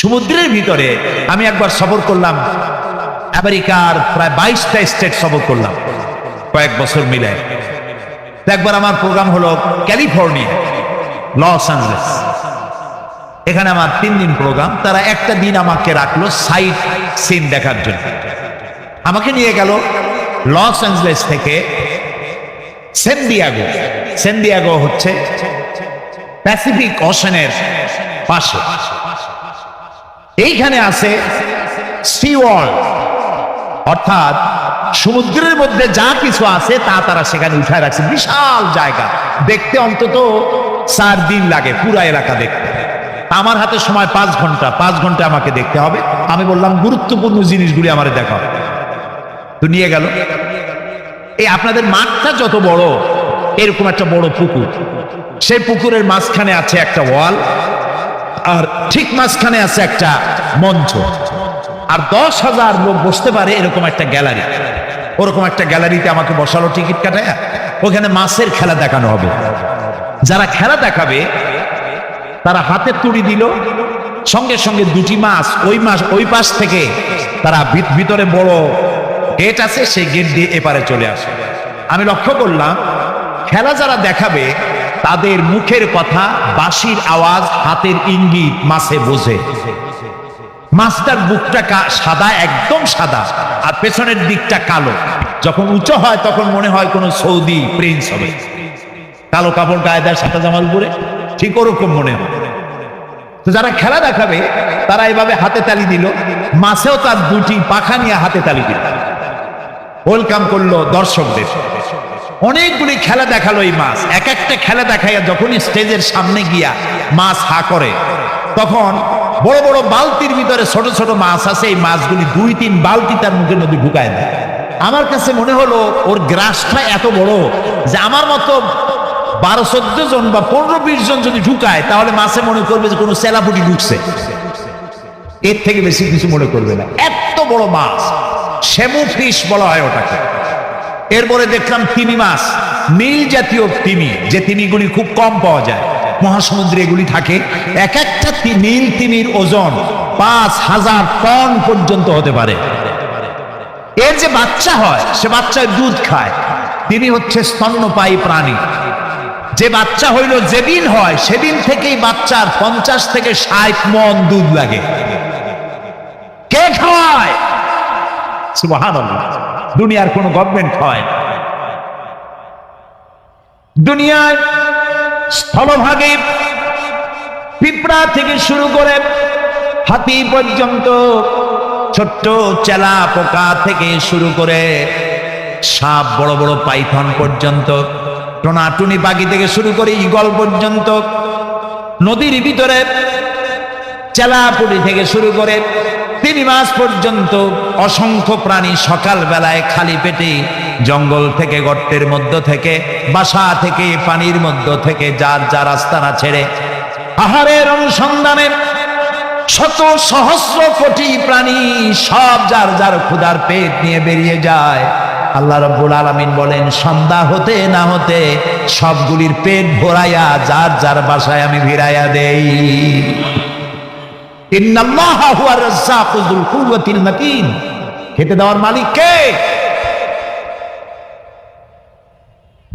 সমুদ্রের ভিতরে আমি একবার সফর করলাম। আমেরিকার প্রায় বাইশটা স্টেট সফর করলাম। কয়েক বছর মিলে। একবার আমার প্রোগ্রাম হলো ক্যালিফোর্নিয়া, লস অ্যাঞ্জেলেস। এখানে আমার তিন দিন প্রোগ্রাম। তারা একটা দিন আমাকে রাখল সাইট সিন দেখার জন্য। আমাকে নিয়ে গেল লস অ্যাঞ্জেলেস থেকে সেন্ডিয়াগো সেন্ডিয়াগো হচ্ছে প্যাসিফিক ওশনের পাশে। এইখানে আছে সি ওয়ার্ল্ড অর্থাৎ সমুদ্রের মধ্যে যা কিছু আছে তা তারা সেখানে উঠায় রাখছে। বিশাল জায়গা। দেখতে অন্তত চার দিন লাগে পুরা এলাকা দেখতে। আমার হাতে সময় পাঁচ ঘণ্টা। পাঁচ ঘণ্টা আমাকে দেখতে হবে। আমি বললাম, গুরুত্বপূর্ণ জিনিসগুলি আমার দেখা তো নিয়ে গেল। এই আপনাদের মাঠটা যত বড়, এরকম একটা বড় পুকুর। সেই পুকুরের মাঝখানে আছে একটা ওয়াল। আর ঠিক মাঝখানে আছে একটা মঞ্চ। আর দশ হাজার লোক বসতে পারে এরকম একটা গ্যালারি। ওরকম একটা গ্যালারিতে আমাকে বসালো টিকিট কাটায়। ওখানে মাছের খেলা দেখানো হবে। যারা খেলা দেখাবে, তারা হাতে তুড়ি দিল। সঙ্গে সঙ্গে দুটি মাছ ওই মাস ওই পাশ থেকে তারা ভিত- ভিতরে বড় গেট আছে, সেই গেট দিয়ে এপারে চলে আসে। আমি লক্ষ্য করলাম, খেলা যারা দেখাবে তাদের মুখের কথা বাঁশির আওয়াজ হাতের ইঙ্গিত মাছে বোঝে। মাছটার বুকটা সাদা, একদম সাদা, আর পেছনের দিকটা কালো। যখন উঁচু হয়, তখন মনে হয় কোনো সৌদি প্রিন্স হবে। কালো কাপড় গায়ে দেয় সাদা জামাল পরে ঠিক ওরকম মনে হয়। তো যারা খেলা দেখাবে, তারা এভাবে হাতে তালি দিল। মাছেও তার দুটি পাখা নিয়ে হাতে তালি দিল। ওয়েলকাম করল দর্শকদের। অনেকগুলি খেলা দেখাল এই মাছ। এক একটা খেলা দেখাইয়া যখনই স্টেজের সামনে গিয়া মাছ হা করে, তখন বড় বড় বালতির ভিতরে ছোট ছোট মাছ আছে, এই মাছগুলি দুই তিন বালতি তার মুখের মধ্যে ঢুকায় দেয়। আমার কাছে মনে হলো ওর গ্রাসটা এত বড় যে আমার মতো বারো চোদ্দ জন বা পনেরো বিশ জন যদি ঢুকায়, তাহলে মাছে মনে করবে যে কোনো সেলাপুটি ঢুকছে। এর থেকে বেশি কিছু মনে করবে না। এত বড় মাছ, শ্যামু ফিশ বলা হয় ওটাকে। এরপরে দেখলাম তিমি মাছ নীল জাতীয় তিমি, যে তিমিগুলি খুব কম পাওয়া যায়। মহাসমুদ্রে এগুলি থাকে। এক একটা নীল তিমির ওজন পাঁচ হাজার টন পর্যন্ত হতে পারে। এর যে বাচ্চা হয়, সে বাচ্চায় দুধ খায়। তিনি হচ্ছে স্তন্যপায়ী প্রাণী। যে বাচ্চা হইল যেদিন হয়, সেদিন থেকেই বাচ্চার পঞ্চাশ থেকে ষাট মন দুধ লাগে। কে খাওয়ায় সুবহানাল্লাহ। দুনিয়ার কোন গভর্নমেন্ট হয়। দুনিয়ায় স্থলভাগে পিঁপড়া থেকে শুরু করে হাতি পর্যন্ত ছোট্ট চেলা পোকা থেকে শুরু করে সাপ, বড় বড় পাইথন পর্যন্ত, টোনাটুনি পাখি থেকে শুরু করে ইগল পর্যন্ত, নদীর ভিতরে চেলাপুরি থেকে শুরু করে মাস পর্যন্ত অসংখ্য প্রাণী সকাল বেলায় খালি পেটে জঙ্গল থেকে গর্তের মধ্য থেকে, বাসা থেকে, পানির মধ্য থেকে যার যার আস্তানা ছেড়ে আহারের অনুসন্ধানে শত সহস্র কোটি প্রাণী সব যার যার ক্ষুধার পেট নিয়ে বেরিয়ে যায়। আল্লাহ রব্বুল আলামিন বলেন, সন্ধ্যা হতে না হতে সবগুলির পেট ভরাইয়া যার যার বাসায় আমি ভিড়াইয়া দেই। খেতে দেওয়ার মালিক কে?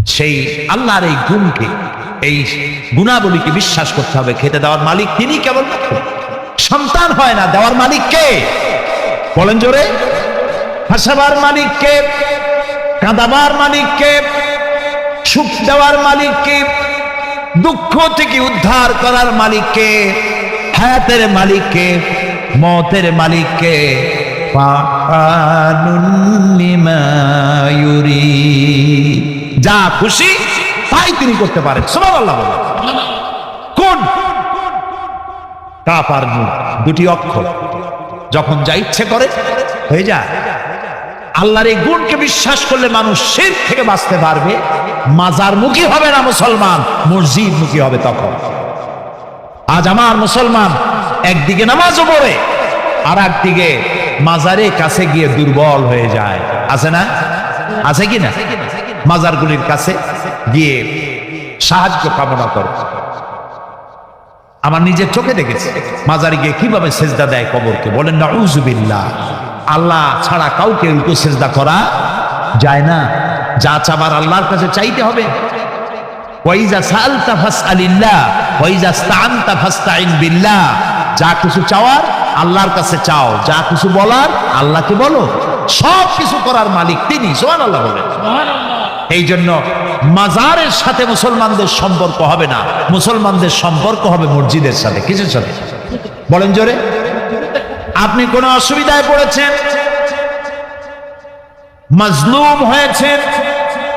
সেই আল্লাহর এই গুণকে এই গুণাবলীকে বিশ্বাস করতে হবে। খেতে দেওয়ার মালিক তিনি কেবল সন্তান হয় না, দেওয়ার মালিক কে? বলেন জোরে। হাসাবার মালিক কে? কাঁদাবার মালিক কে? সুখ দেওয়ার মালিক কে? দুঃখ থেকে উদ্ধার করার মালিককে হায়াতের মালিককে, মতের মালিককে। যা খুশি, তাই তিনি করতে পারেন। সুবহানাল্লাহ বলেন। কোন? কাপ আর দুটি অক্ষর। যখন যা ইচ্ছে করে, হয়ে যায়। আল্লাহর এই গুণকে বিশ্বাস করলে মানুষ শির থেকে বাঁচতে পারবে। মাজার মুখী হবে না মুসলমান মসজিদ মুখী হবে তখন। আজ আমার মুসলমান একদিকে নামাজও পড়ে আর একদিকে মাজারে কাছে গিয়ে দুর্বল হয়ে যায়। আছে না? আছে কি না? মাজারগুলির কাছে গিয়ে সাহায্য কামনা করে। আমার নিজের চোখে দেখেছি, মাজারে গিয়ে কীভাবে সেজদা দেয় কবরকে। বলেন না উজুবিল্লাহ আল্লাহ ছাড়া কাউকে উল্টো সেজদা করা যায় না। যা চাবার আল্লাহর কাছে চাইতে হবে। ওয়াইজা সালতা ফাসআলিল্লাহ ওয়াইজা স্তানতা ফাস্তাইন বিল্লাহ। যা কিছু চাওয়ার আল্লাহর কাছে চাও যা কিছু বলার আল্লাহকে বলো। সব কিছু করার মালিক তিনি সুবহানাল্লাহ বলেন এই জন্য মাজারের সাথে মুসলমানদের সম্পর্ক হবে না মুসলমানদের সম্পর্ক হবে মসজিদের সাথে কিসের সাথে? বলেন জোরে। আপনি কোনো অসুবিধায় পড়েছেন? মাজলুম হয়েছেন?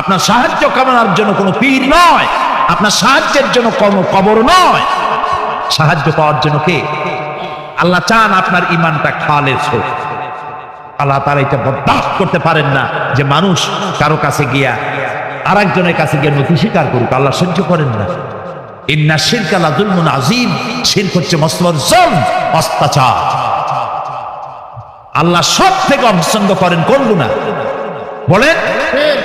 আপনার সাহায্য কামনার জন্য কোনো পীর নয়। আপনার সাহায্যের জন্য কোনো কবর নয়। সাহায্য পাওয়ার জন্য কে? আল্লাহ চান আপনার ইমানটা খালেছ হোক। আল্লাহ তারা এটা বরদাস্ত করতে পারেন না যে মানুষ কারও কাছে গিয়া আর একজনের কাছে গিয়ে নথি স্বীকার করুক, আল্লাহ সহ্য করেন না। ইন্না শিরক আলা যুলমুন আজিম শিরক হচ্ছে মস্ত বড় জুলম, অত্যাচার। আল্লাহ সব থেকে অপছন্দ করেন কোন গুণা বলেন।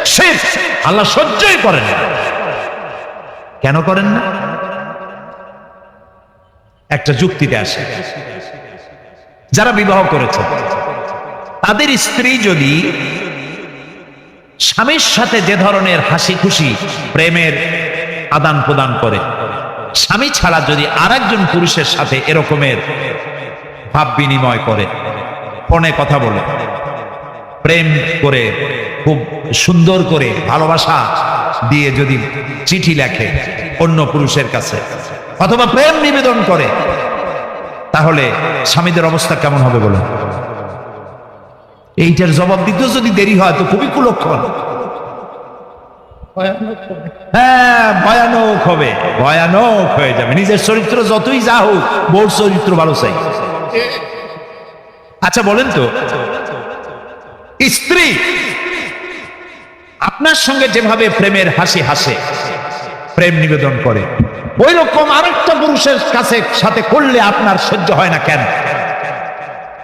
শিরক আল্লাহ সহ্যই করেন কেন করেন না? একটা যুক্তিতে আসে। যারা বিবাহ করেছে, তাদের স্ত্রী যদি স্বামীর সাথে যে ধরনের হাসি খুশি প্রেমের আদান প্রদান করে, স্বামী ছাড়া যদি আরেকজন পুরুষের সাথে এরকমের ভাব বিনিময় করে, ফোনে কথা বলে প্রেম করে, খুব সুন্দর করে ভালোবাসা দিয়ে যদি চিঠি লেখে অন্য পুরুষের কাছে, অথবা প্রেম নিবেদন করে, তাহলে স্বামীদের অবস্থা কেমন হবে বলে এইটার জবাব দিতেও যদি দেরি হয় তো খুবই কুলক্ষণ। হ্যাঁ ভয়ানক হবে, ভয়ানক হয়ে যাবে। নিজের চরিত্র যতই যা হোক বোর চরিত্র ভালো চাই। আচ্ছা বলেন তো স্ত্রী, আপনার সঙ্গে যেভাবে প্রেমের হাসি হাসে, প্রেম নিবেদন করে, ওই রকম আরেকটা পুরুষের কাছে, সাথে করলে আপনার সহ্য হয় না কেন?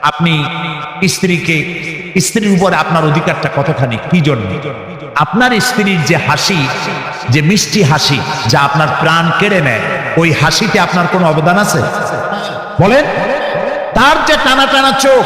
আপনি স্ত্রীকে, স্ত্রীর উপর আপনার অধিকারটা কতখানি? কি জন্য? আপনার স্ত্রীর যে হাসি, যে মিষ্টি হাসি, যা আপনার প্রাণ কেড়ে নেয়, ওই হাসিতে আপনার কোনো অবদান আছে? বলেন, তার যে টানা টানা চোখ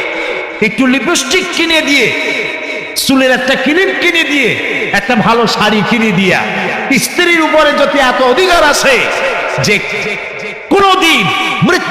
একটু লিপস্টিক কিনে দিয়ে, চুলের একটা ক্লিপ কিনে দিয়ে, একটা ভালো শাড়ি কিনে দিয়া, স্ত্রীর উপরে যদি এত অধিকার আছে, যে কোনদিন মৃত্যু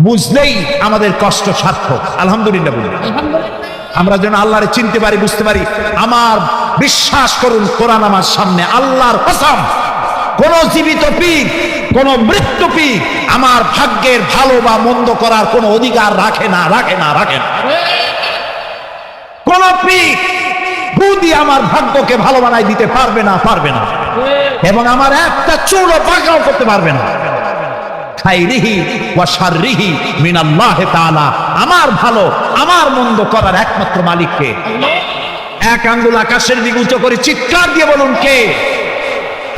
বুঝলেই আমাদের কষ্ট সার্থক। আলহামদুলিল্লাহ বলি আমরা যেন আল্লাহরে চিনতে পারি বুঝতে পারি আমার বিশ্বাস করুন কোরআন আমার সামনে আল্লাহর কসম কোন জীবিত পীর কোন মৃত্যু পীর আমার ভাগ্যের ভালো বা মন্দ করার কোন অধিকার রাখে না রাখে না রাখে না। কোন পীর বুদ্ধি আমার ভাগ্যকে ভালো বানাই দিতে পারবে না পারবে না। এবং আমার একটা চুলও পাকাও করতে পারবে না। খাইরিহি ওয়া শাররিহি মিনাল্লাহ তাআলা আমার ভালো, আমার মন্দ করার একমাত্র মালিককে এক আঙ্গুল আকাশের দিকে উঁচু করে চিৎকার দিয়ে বলুন কে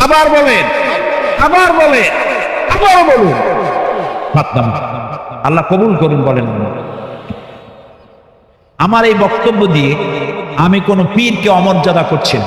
আবার বলেন আবার বলেন আবার বলুন নামান। আল্লাহ কবুল করুন বলেন আমার এই বক্তব্য দিয়ে আমি কোনো পীরকে অমর্যাদা করছি না।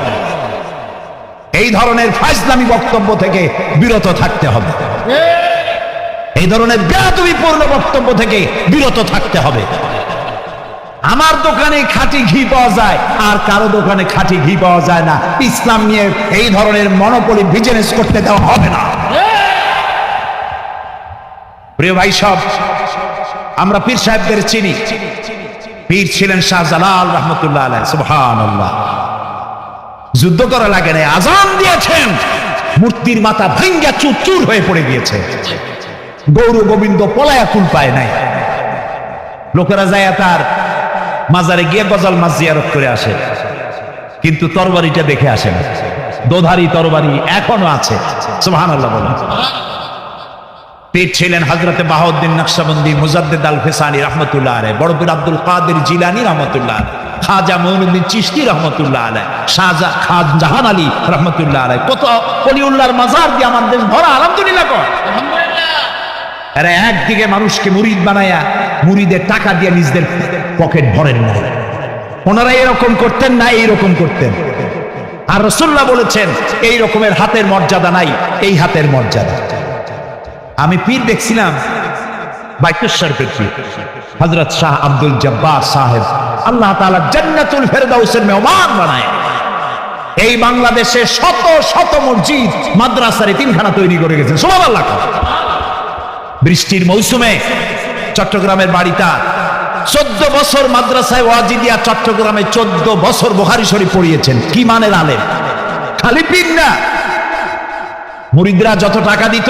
এই ধরনের ফাইজলামী বক্তব্য থেকে বিরত থাকতে হবে। এই ধরনের বেয়াদবিপূর্ণ বক্তব্য থেকে বিরত থাকতে হবে। আমার দোকানে খাঁটি ঘি পাওয়া যায়, আর কারও দোকানে খাঁটি ঘি পাওয়া যায় না। ইসলাম নিয়ে এই ধরনের মনোপলি বিজনেস করতে দেওয়া হবে না। প্রিয় ভাই সব, আমরা পীর সাহেবদের চিনি। পীর ছিলেন শাহজালাল রহমতুল্লাহ আলাই সুবহানাল্লাহ। যুদ্ধ করা লাগে না আজান দিয়েছেন। মূর্তির মাথা ভাঙ্গা চুর চুর হয়ে পড়ে গিয়েছে। গৌর গোবিন্দ পলায়া কুল পায় নাই। লোকেরা যায় তার মাজারে গিয়ে গজল মাছ জিয়ারত করে আসে। কিন্তু তরবারিটা দেখে আসে না। দোধারি তরবারি এখনও আছে। সুবহানাল্লাহ বলেন। পীর ছিলেন হজরতে বাহাউদ্দিন নকশবন্দি মুজাদ্দেদ আল ফেসানি রহমতুল্লাহ বড় আব্দুল কাদের জিলানি রহমতুল্লাহ আলাই খাজা মঈনুদ্দিন চিশতি রহমতুল্লাহ আলাই শাহজা খান জাহান আলী রহমতুল্লাহ আলাই কত অলিউল্লাহর মাজার দিয়ে আমার দেশ ভরা আলহামদুলিল্লাহ কর এরা একদিকে মানুষকে মুরিদ বানায়া মুরিদের টাকা দিয়ে নিজদের পকেট ভরেন না ওনারা এরকম করতেন না এইরকম করতেন। আর রসুল্লাহ বলেছেন এই রকমের হাতের মর্যাদা নাই এই হাতের মর্যাদা। আমি পীর দেখছিলাম বাইকেশ্বর পীর হজরত শাহ আব্দুল জব্বার সাহেব। আল্লাহ তাআলা জান্নাতুল ফেরদাউসের মেহমান বানায়। এই বাংলাদেশে শত শত মসজিদ, মাদ্রাসারে তিনখানা তৈরি করে গেছেন সুবহানাল্লাহ। বৃষ্টির মৌসুমে চট্টগ্রামের বাড়িটা চোদ্দ বছর মাদ্রাসায় ওয়াজিদিয়া চট্টগ্রামে চোদ্দ বছর বোহারি শরীফ পড়িয়েছেন। কি মানের আলেম? খালি পীর না। মুরিদরা যত টাকা দিত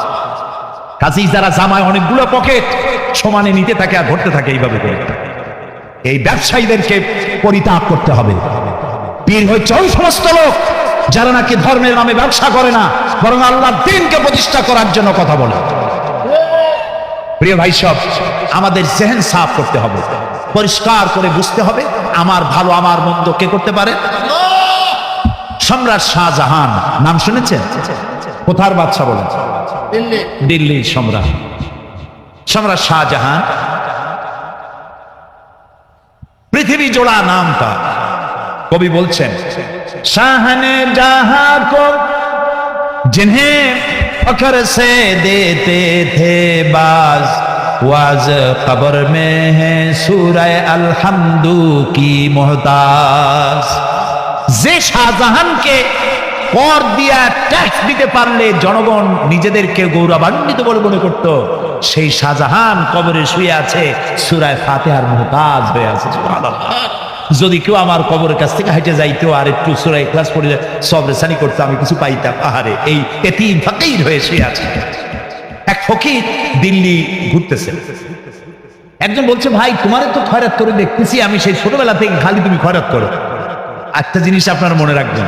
কাজেই যারা জামায় অনেকগুলো পকেট সমানে নিতে থাকে আর ধরতে থাকে, এইভাবে এই ব্যবসায়ীদেরকে পরিতাপ করতে হবে। পীর হচ্ছে ওই সমস্ত লোক, যারা নাকি ধর্মের নামে ব্যবসা করে না, বরং আল্লাহ দিনকে প্রতিষ্ঠা করার জন্য কথা বলে। প্রিয় ভাই সব, আমাদের জেহেন সাফ করতে হবে। পরিষ্কার করে বুঝতে হবে, আমার ভালো, আমার মন্দ কে করতে পারে? সম্রাট শাহজাহান, নাম শুনেছেন? কোথার বাদশা বলেন? দিল্লির সম্রাট সম্রাট শাহজাহান পৃথিবী জোড়া নাম তার কবি বলছেন শাহনে জাহা কো जिन्हें फखर से देते थे बाज वाज खबर में है सूरह अलहमदू की मोहताज যে শাহজাহানকে কর দিয়া ট্যাক্স দিতে পারলে জনগণ নিজেদেরকে গৌরবান্বিত বলে মনে করত। সেই শাহজাহান কবরে শুয়ে আছে, সুরায় ফাতেহার মোহতাজ হয়ে আছে যদি কেউ আমার কবরের কাছ থেকে হাইটে যাইতো আর একটু সুরাই ক্লাস পড়ে সব রেসানি করতো, আমি কিছু পাইতাম। আহারে, এই এটি ফাঁকেই হয়ে শুয়ে আছে। এক ফকির দিল্লি ঘুরতেছে। একজন বলছে, ভাই, তোমার তো খয়রাত করে দেখতেছি, আমি সেই ছোটবেলা থেকে খালি তুমি খয়রাত করো। একটা জিনিস আপনারা মনে রাখবেন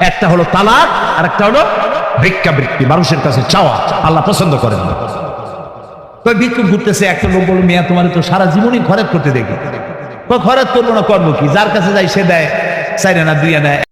একটা হলো তালাক আর একটা হলো ভিক্ষাবৃত্তি মানুষের কাছে চাওয়া, আল্লাহ পছন্দ করেন না। ঘুরতেছে, একটা লোক বলল, মিয়া, তোমার তো সারা জীবনই খরচ করতে দেখি। খরচ করব না, করব কি? যার কাছে যাই সে দেয়, চাইরে না, দুইয়া নেয়